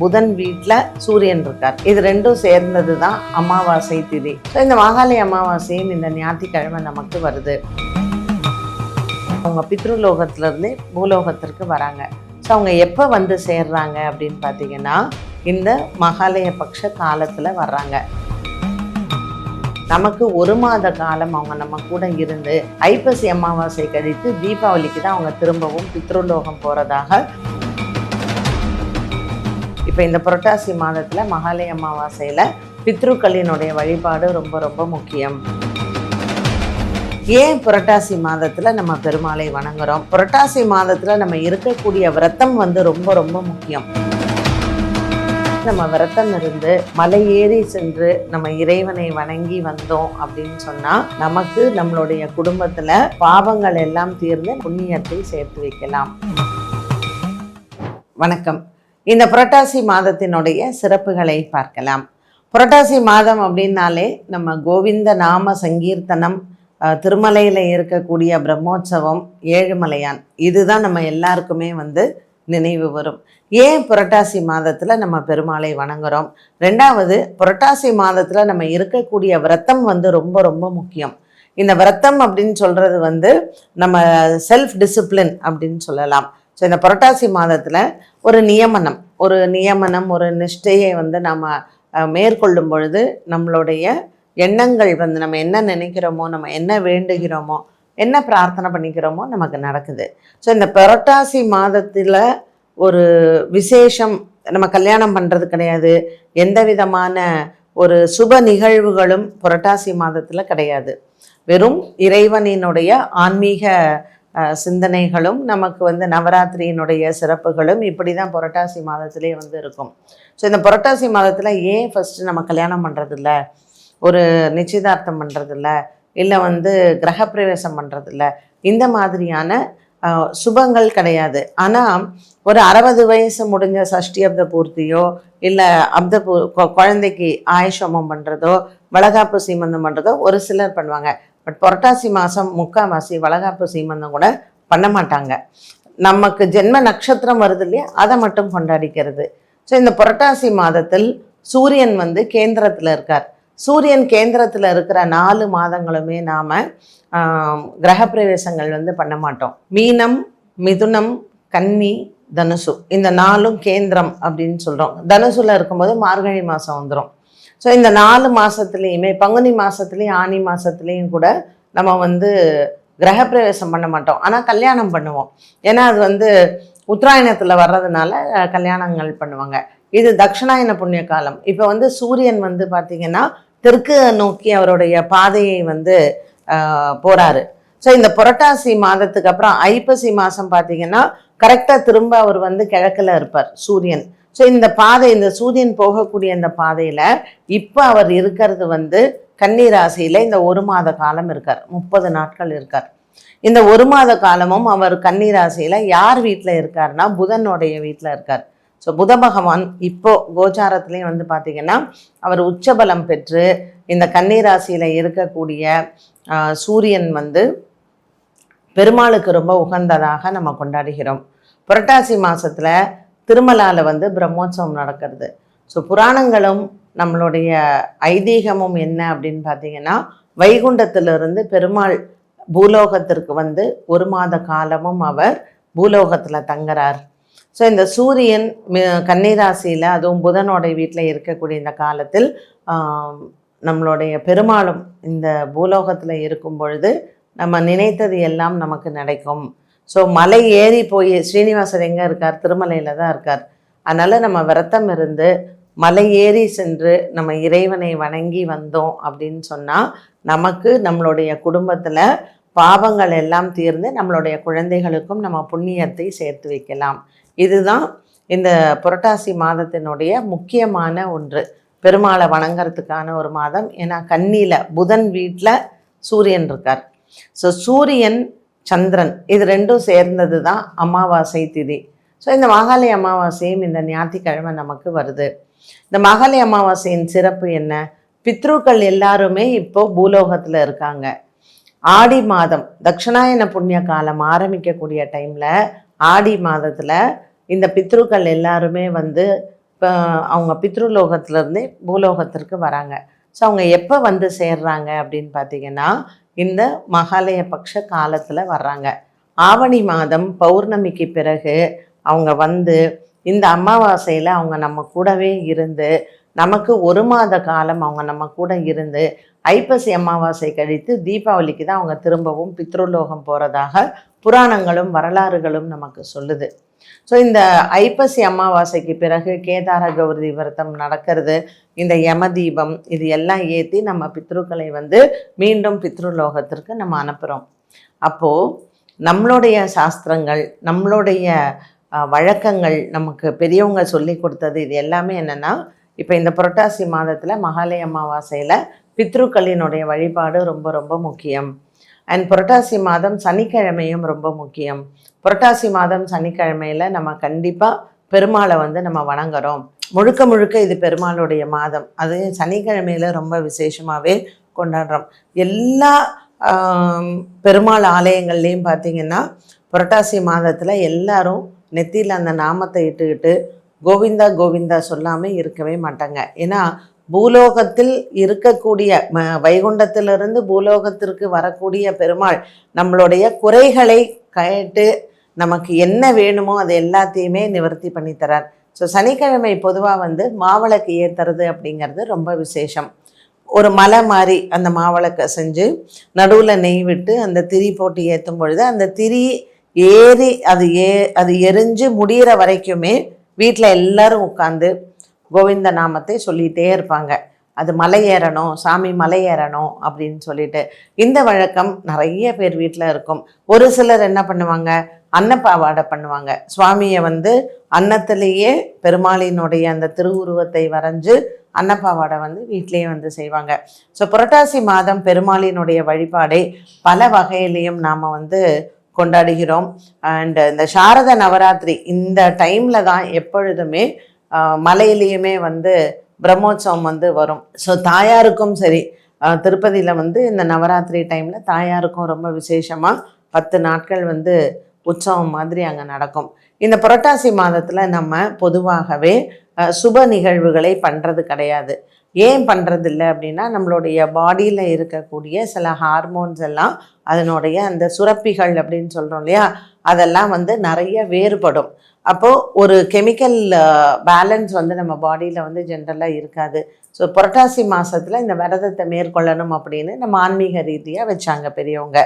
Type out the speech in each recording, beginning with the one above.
புதன் வீட்டில் சூரியன் இருக்கார். இது ரெண்டும் சேர்ந்தது தான் அமாவாசை திதி. ஸோ இந்த மாகாளி அமாவாசையும் இந்த ஞாயிற்றுக்கிழமை நமக்கு வருது. அவங்க பித்ருலோகத்துல இருந்து பூலோகத்திற்கு வராங்க. ஸோ அவங்க எப்போ வந்து சேர்றாங்க அப்படின்னு பார்த்தீங்கன்னா இந்த மகாலய பக்ஷ காலத்தில் வர்றாங்க. நமக்கு ஒரு மாத காலம் அவங்க நம்ம கூட இருந்து ஐப்பசி அமாவாசை கழித்து தீபாவளிக்கு தான் அவங்க திரும்பவும் பித்ருலோகம் போகிறதாக இப்போ இந்த புரட்டாசி மாதத்தில் மகாலய அமாவாசையில் பித்ருக்களினுடைய வழிபாடு ரொம்ப ரொம்ப முக்கியம். ஏன் புரட்டாசி மாதத்தில் நம்ம பெருமாளை வணங்குறோம்? புரட்டாசி மாதத்தில் நம்ம இருக்கக்கூடிய விரதம் வந்து ரொம்ப ரொம்ப முக்கியம். நம்ம விரதம் இருந்து மலை ஏறி சென்று நம்ம இறைவனை வணங்கி வந்தோம் அப்படின்னு சொன்னா நமக்கு நம்மளுடைய குடும்பத்துல பாவங்கள் எல்லாம் தீர்ந்து புண்ணியத்தை சேர்த்து வைக்கலாம். வணக்கம். இந்த புரட்டாசி மாதத்தினுடைய சிறப்புகளை பார்க்கலாம். புரட்டாசி மாதம் அப்படின்னாலே நம்ம கோவிந்த நாம சங்கீர்த்தனம் திருமலையில் இருக்கக்கூடிய பிரம்மோற்சவம் ஏழுமலையான். இதுதான் நம்ம எல்லாருக்குமே வந்து நினைவு வரும். ஏன் புரட்டாசி மாதத்தில் நம்ம பெருமாளை வணங்குறோம்? ரெண்டாவது புரட்டாசி மாதத்தில் நம்ம இருக்கக்கூடிய விரத்தம் வந்து ரொம்ப ரொம்ப முக்கியம். இந்த விரத்தம் அப்படின்னு சொல்கிறது வந்து நம்ம செல்ஃப் டிசிப்ளின் அப்படின்னு சொல்லலாம். ஸோ இந்த புரட்டாசி மாதத்தில் ஒரு நியமனம் ஒரு நியமனம் ஒரு நிஷ்டையை வந்து நம்ம மேற்கொள்ளும் பொழுது நம்மளுடைய எண்ணங்கள் வந்து நம்ம என்ன நினைக்கிறோமோ நம்ம என்ன வேண்டுகிறோமோ என்ன பிரார்த்தனை பண்ணிக்கிறோமோ நமக்கு நடக்குது. ஸோ இந்த புரட்டாசி மாதத்தில் ஒரு விசேஷம் நம்ம கல்யாணம் பண்ணுறது கிடையாது. எந்த விதமான ஒரு சுப நிகழ்வுகளும் புரட்டாசி மாதத்தில் கிடையாது. வெறும் இறைவனினுடைய ஆன்மீக சிந்தனைகளும் நமக்கு வந்து நவராத்திரியினுடைய சிறப்புகளும் இப்படி தான் புரட்டாசி மாதத்திலே வந்து இருக்கும். ஸோ இந்த புரட்டாசி மாதத்தில் ஏன் ஃபஸ்ட்டு நம்ம கல்யாணம் பண்ணுறதில்ல ஒரு நிச்சயதார்த்தம் பண்ணுறதில்ல இல்லை வந்து கிரகப்பிரவேசம் பண்ணுறதில்ல இந்த மாதிரியான சுபங்கள் கிடையாது. ஆனால் ஒரு அறுபது வயசு முடிஞ்ச சஷ்டி அப்த பூர்த்தியோ இல்லை அப்த பூ குழந்தைக்கு ஆயுஷமம் பண்ணுறதோ வளகாப்பு சீமந்தம் பண்ணுறதோ ஒரு சிலர் பண்ணுவாங்க. பட் புரட்டாசி மாதம் முக்காவாசி வளகாப்பு சீமந்தம் கூட பண்ண மாட்டாங்க. நமக்கு ஜென்ம நட்சத்திரம் வருது இல்லையா? அதை மட்டும் கொண்டாடிக்கிறது. ஸோ இந்த புரட்டாசி மாதத்தில் சூரியன் வந்து கேந்திரத்தில் இருக்கார். சூரியன் கேந்திரத்தில் இருக்கிற நாலு மாதங்களுமே நாம் கிரகப்பிரவேசங்கள் வந்து பண்ண மாட்டோம். மீனம் மிதுனம் கன்னி தனுசு. இந்த நாலும் கேந்திரம் அப்படின்னு சொல்கிறோம் தனுசுல இருக்கும்போது மார்கழி மாதம் வந்துடும் ஸோ இந்த நாலு மாதத்துலேயுமே பங்குனி மாதத்துலேயும் ஆனி மாதத்துலேயும் கூட நம்ம வந்து கிரகப்பிரவேசம் பண்ண மாட்டோம். ஆனால் கல்யாணம் பண்ணுவோம். ஏன்னா அது வந்து உத்தராயணத்தில் வர்றதுனால கல்யாணங்கள் பண்ணுவாங்க. இது தட்சிணாயன புண்ணிய காலம். இப்போ வந்து சூரியன் வந்து பார்த்திங்கன்னா தெற்கு நோக்கி அவருடைய பாதையை வந்து போகிறாரு ஸோ இந்த புரட்டாசி மாதத்துக்கு அப்புறம் ஐப்பசி மாதம் பார்த்தீங்கன்னா கரெக்டாக திரும்ப அவர் வந்து கிழக்கில் இருப்பார் சூரியன். ஸோ இந்த பாதை இந்த சூரியன் போகக்கூடிய இந்த பாதையில் இப்போ அவர் இருக்கிறது வந்து கன்னி இந்த ஒரு மாத காலம் இருக்கார். முப்பது நாட்கள் இருக்கார். இந்த ஒரு மாத காலமும் அவர் கன்னி யார் வீட்டில் இருக்காருன்னா புதனுடைய வீட்டில் இருக்கார். ஸோ புத பகவான் இப்போ கோச்சாரத்துலேயும் வந்து பார்த்திங்கன்னா அவர் உச்சபலம் பெற்று இந்த கன்னி இருக்கக்கூடிய சூரியன் வந்து பெருமாளுக்கு ரொம்ப உகந்ததாக நம்ம கொண்டாடுகிறோம். புரட்டாசி மாதத்தில் திருமலால வந்து பிரம்மோற்சவம் நடக்கிறது. ஸோ புராணங்களும் நம்மளுடைய ஐதீகமும் என்ன அப்படின்னு பார்த்தீங்கன்னா வைகுண்டத்திலிருந்து பெருமாள் பூலோகத்திற்கு வந்து ஒரு மாத காலமும் அவர் பூலோகத்தில் தங்குறார். ஸோ இந்த சூரியன் கன்னிராசியில் அதுவும் புதனோடைய வீட்டில் இருக்கக்கூடிய இந்த காலத்தில் நம்மளுடைய பெருமாளும் இந்த பூலோகத்தில் இருக்கும் பொழுது நம்ம நினைத்தது எல்லாம் நமக்கு நடக்கும். ஸோ மலை ஏறி போய் ஸ்ரீனிவாசர் எங்கே இருக்கார்? திருமலையில் தான் இருக்கார். அதனால் நம்ம விரத்தம் இருந்து மலை ஏறி சென்று நம்ம இறைவனை வணங்கி வந்தோம் அப்படின்னு சொன்னால் நமக்கு நம்மளுடைய குடும்பத்தில் பாவங்கள் எல்லாம் தீர்ந்து நம்மளுடைய குழந்தைகளுக்கும் நம்ம புண்ணியத்தை சேர்த்து வைக்கலாம். இதுதான் இந்த புரட்டாசி மாதத்தினுடைய முக்கியமான ஒன்று. பெருமாளை வணங்குறதுக்கான ஒரு மாதம். ஏன்னா கண்ணியில் புதன் வீட்டில் சூரியன் இருக்கார். ஸோ சூரியன் சந்திரன். இது ரெண்டும் சேர்ந்தது தான் அமாவாசை திதி. ஸோ இந்த மாகாளி அமாவாசையும் இந்த ஞாயிற்றுக்கிழமை நமக்கு வருது. இந்த மாகாளி அமாவாசையின் சிறப்பு என்ன? பித்ருக்கள் எல்லாருமே இப்போ பூலோகத்தில் இருக்காங்க. ஆடி மாதம் தட்சிணாயன புண்ணிய காலம் ஆரம்பிக்கக்கூடிய டைமில் ஆடி மாதத்தில் இந்த பித்ருக்கள் எல்லாருமே வந்து இப்போ அவங்க பித்ருலோகத்திலேருந்தே பூலோகத்திற்கு வராங்க. ஸோ அவங்க எப்போ வந்து சேர்றாங்க அப்படின்னு பார்த்தீங்கன்னா இந்த மகாலய பட்ச காலத்தில் வர்றாங்க. ஆவணி மாதம் பௌர்ணமிக்கு பிறகு அவங்க வந்து இந்த அமாவாசையில் அவங்க நம்ம கூடவே இருந்து நமக்கு ஒரு மாத காலம் அவங்க நம்ம கூட இருந்து ஐப்பசி அமாவாசை கழித்து தீபாவளிக்கு தான் அவங்க திரும்பவும் பித்ருலோகம் போகிறதாக புராணங்களும் வரலாறுகளும் நமக்கு சொல்லுது. ஸோ இந்த ஐப்பசி அமாவாசைக்கு பிறகு கேதார கௌரி விரதம் நடக்கிறது. இந்த யம தீபம் இது எல்லாம் ஏற்றி நம்ம பித்ருக்களை வந்து மீண்டும் பித்ருலோகத்திற்கு நம்ம அனுப்புகிறோம் அப்போது நம்மளுடைய சாஸ்திரங்கள் நம்மளுடைய வழக்கங்கள் நமக்கு பெரியவங்க சொல்லி கொடுத்தது இது எல்லாமே என்னென்னா இப்போ இந்த புரட்டாசி மாதத்தில் மகாலய அமாவாசையில் பித்ருக்களினுடைய வழிபாடு ரொம்ப ரொம்ப முக்கியம். அண்ட் புரட்டாசி மாதம் சனிக்கிழமையும் ரொம்ப முக்கியம். புரட்டாசி மாதம் சனிக்கிழமையில் நம்ம கண்டிப்பாக பெருமாளை வந்து நம்ம வணங்குறோம். முழுக்க முழுக்க இது பெருமாளுடைய மாதம். அது சனிக்கிழமையில் ரொம்ப விசேஷமாகவே கொண்டாடுறோம். எல்லா பெருமாள் ஆலயங்கள்லேயும் பார்த்தீங்கன்னா புரட்டாசி மாதத்தில் எல்லாரும் நெத்தியில் அந்த நாமத்தை இட்டுக்கிட்டு கோவிந்தா கோவிந்தா சொல்லாமல் இருக்கவே மாட்டாங்க. ஏன்னா பூலோகத்தில் இருக்கக்கூடிய ம- வைகுண்டத்திலிருந்து பூலோகத்திற்கு வரக்கூடிய பெருமாள் நம்மளுடைய குறைகளை கேட்டு நமக்கு என்ன வேணுமோ அது எல்லாத்தையுமே நிவர்த்தி பண்ணி தரார். ஸோ சனிக்கிழமை பொதுவாக வந்து மாவிளக்கு ஏற்றுறது அப்படிங்கிறது ரொம்ப விசேஷம். ஒரு மலை மாதிரி அந்த மாவிளக்கை செஞ்சு நடுவில் நெய் விட்டு அந்த திரி போட்டு ஏற்றும் பொழுது அந்த திரி ஏறி அது ஏ அது எரிஞ்சு முடிகிற வரைக்குமே வீட்டில் எல்லாரும் உட்காந்து கோவிந்த நாமத்தை சொல்லிகிட்டே இருப்பாங்க. அது மலை ஏறணும் சாமி மலை ஏறணும் அப்படின்னு சொல்லிட்டு. இந்த வழக்கம் நிறைய பேர் வீட்டில் இருக்கும். ஒரு சிலர் என்ன பண்ணுவாங்க? அன்னப்பாவாடை பண்ணுவாங்க. சுவாமியை வந்து அன்னத்திலேயே பெருமாளினுடைய அந்த திருவுருவத்தை வரைஞ்சு அன்னப்பாவாடை வந்து வீட்டிலேயே வந்து செய்வாங்க. ஸோ புரட்டாசி மாதம் பெருமாளினுடைய வழிபாடை பல வகையிலையும் நாம் வந்து கொண்டாடுகிறோம். அண்ட் இந்த சாரத நவராத்திரி இந்த டைமில் தான் எப்பொழுதுமே மலையிலையுமே வந்து பிரம்மோற்சவம் வந்து வரும். ஸோ தாயாருக்கும் சரி திருப்பதியில் வந்து இந்த நவராத்திரி டைமில் தாயாருக்கும் ரொம்ப விசேஷமாக பத்து நாட்கள் வந்து உற்சவம் மாதிரி அங்கே நடக்கும். இந்த புரட்டாசி மாதத்தில் நம்ம பொதுவாகவே சுப நிகழ்வுகளை பண்ணுறது கிடையாது. ஏன் பண்ணுறது இல்லை அப்படின்னா நம்மளுடைய பாடியில் இருக்கக்கூடிய சில ஹார்மோன்ஸ் எல்லாம் அதனுடைய அந்த சுரப்பிகள் அப்படின்னு சொல்கிறோம் இல்லையா அதெல்லாம் வந்து நிறைய வேறுபடும். அப்போது ஒரு கெமிக்கல் பேலன்ஸ் வந்து நம்ம பாடியில் வந்து ஜென்ரலாக இருக்காது. ஸோ புரட்டாசி மாதத்தில் இந்த விரதத்தை மேற்கொள்ளணும் அப்படின்னு நம்ம ஆன்மீக ரீதியாக வச்சாங்க பெரியவங்க.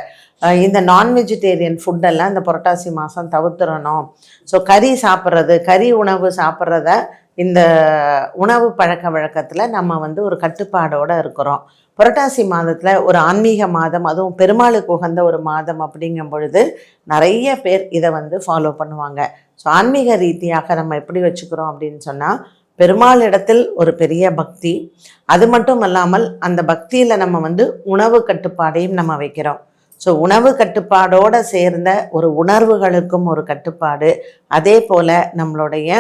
இந்த நான் வெஜிடேரியன் ஃபுட்டெல்லாம் இந்த புரட்டாசி மாதம் தவிர்த்துறணும். ஸோ கறி சாப்பிட்றது கறி உணவு சாப்பிட்றத இந்த உணவு பழக்க வழக்கத்தில் நம்ம வந்து ஒரு கட்டுப்பாடோடு இருக்கிறோம். புரட்டாசி மாதத்தில் ஒரு ஆன்மீக மாதம் அதுவும் பெருமாளுக்கு உகந்த ஒரு மாதம் அப்படிங்கும் பொழுது நிறைய பேர் இதை வந்து ஃபாலோ பண்ணுவாங்க. ஸோ ஆன்மீக ரீதியாக நம்ம எப்படி வச்சுக்கிறோம் அப்படின்னு சொன்னால் பெருமாள் இடத்தில் ஒரு பெரிய பக்தி. அது மட்டும் அல்லாமல் அந்த பக்தியில் நம்ம வந்து உணவு கட்டுப்பாடையும் நம்ம வைக்கிறோம். ஸோ உணவு கட்டுப்பாடோடு சேர்ந்த ஒரு உணர்வுகளுக்கும் ஒரு கட்டுப்பாடு. அதே போல் நம்மளுடைய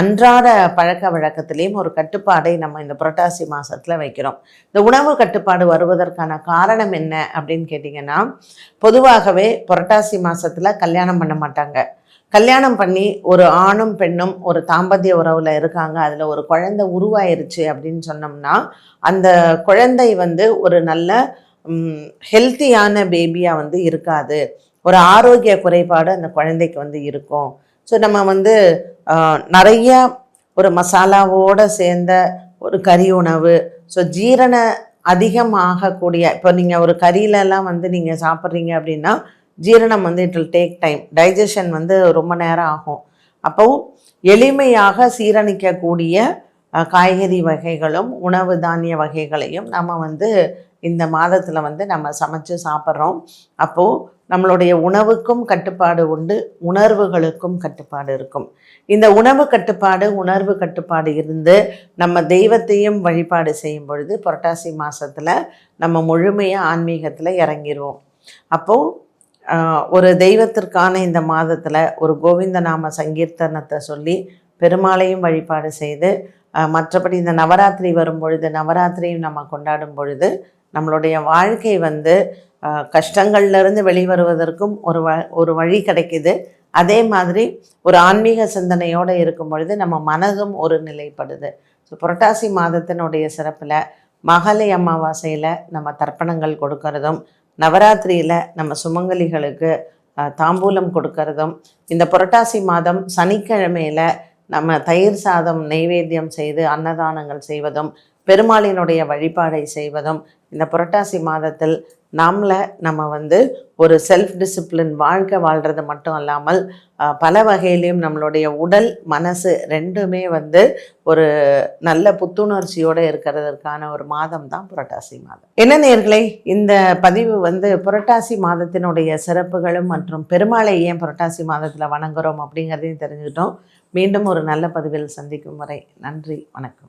அன்றாட பழக்க வழக்கத்திலையும் ஒரு கட்டுப்பாடை நம்ம இந்த புரட்டாசி மாதத்தில் வைக்கிறோம். இந்த உணவு கட்டுப்பாடு வருவதற்கான காரணம் என்ன அப்படின்னு கேட்டிங்கன்னா பொதுவாகவே புரட்டாசி மாதத்தில் கல்யாணம் பண்ண மாட்டாங்க. கல்யாணம் பண்ணி ஒரு ஆணும் பெண்ணும் ஒரு தாம்பத்திய உறவில் இருக்காங்க. அதில் ஒரு குழந்தை உருவாயிருச்சு அப்படின்னு சொன்னோம்னா அந்த குழந்தை வந்து ஒரு நல்ல ஹெல்த்தியான பேபியாக வந்து இருக்காது. ஒரு ஆரோக்கிய குறைபாடு அந்த குழந்தைக்கு வந்து இருக்கும். ஸோ நம்ம வந்து நிறைய ஒரு மசாலாவோடு சேர்ந்த ஒரு கறி உணவு. ஸோ ஜீரண அதிகமாகக்கூடிய இப்போ நீங்கள் ஒரு கறியிலலாம் வந்து நீங்கள் சாப்பிட்றீங்க அப்படின்னா ஜீரணம் வந்து it will take time digestion வந்து ரொம்ப நேரம் ஆகும். அப்போ எளிமையாக சீரணிக்கக்கூடிய காய்கறி வகைகளும் உணவு தானிய வகைகளையும் நம்ம வந்து இந்த மாதத்தில் வந்து நம்ம சமைச்சு சாப்பிட்றோம். அப்போது நம்மளுடைய உணவுக்கும் கட்டுப்பாடு உண்டு உணர்வுகளுக்கும் கட்டுப்பாடு இருக்கும். இந்த உணவு கட்டுப்பாடு உணர்வு கட்டுப்பாடு இருந்து நம்ம தெய்வத்தையும் வழிபாடு செய்யும் பொழுது புரட்டாசி மாதத்தில் நம்ம முழுமையாக ஆன்மீகத்தில் இறங்கிடுவோம் அப்போது ஒரு தெய்வத்திற்கான இந்த மாதத்தில் ஒரு கோவிந்த நாம சங்கீர்த்தனத்தை சொல்லி பெருமாளையும் வழிபாடு செய்து மற்றபடி இந்த நவராத்திரி வரும் பொழுது நவராத்திரியும் நம்ம கொண்டாடும் பொழுது நம்மளுடைய வாழ்க்கை வந்து கஷ்டங்கள்லேருந்து வெளிவருவதற்கும் ஒரு வ ஒரு வழி கிடைக்குது. அதே மாதிரி ஒரு ஆன்மீக சிந்தனையோடு இருக்கும் பொழுது நம்ம மனதும் ஒரு நிலைப்படுது. ஸோ புரட்டாசி மாதத்தினுடைய சிறப்பில் மகளி அமாவாசையில் நம்ம தர்ப்பணங்கள் கொடுக்கறதும் நவராத்திரியில் நம்ம சுமங்கலிகளுக்கு தாம்பூலம் கொடுக்கறதும் இந்த புரட்டாசி மாதம் சனிக்கிழமையில் நம்ம தயிர் சாதம் நெய்வேத்தியம் செய்து அன்னதானங்கள் செய்வதும் பெருமாளினுடைய வழிபாடை செய்வதும் இந்த புரட்டாசி மாதத்தில் நம்மளை நம்ம வந்து ஒரு செல்ஃப் டிசிப்ளின் வாழ்க்கை வாழ்கிறது மட்டும் அல்லாமல் பல வகையிலையும் நம்மளுடைய உடல் மனசு ரெண்டுமே வந்து ஒரு நல்ல புத்துணர்ச்சியோடு இருக்கிறதற்கான ஒரு மாதம் தான் புரட்டாசி மாதம். என்ன நேர்களே இந்த பதிவு வந்து புரட்டாசி மாதத்தினுடைய சிறப்புகளும் மற்றும் பெருமாளை ஏன் புரட்டாசி மாதத்தில் வணங்குறோம் அப்படிங்கிறதையும் தெரிஞ்சுக்கிட்டோம். மீண்டும் ஒரு நல்ல பதிவில் சந்திக்கும் வரை நன்றி வணக்கம்.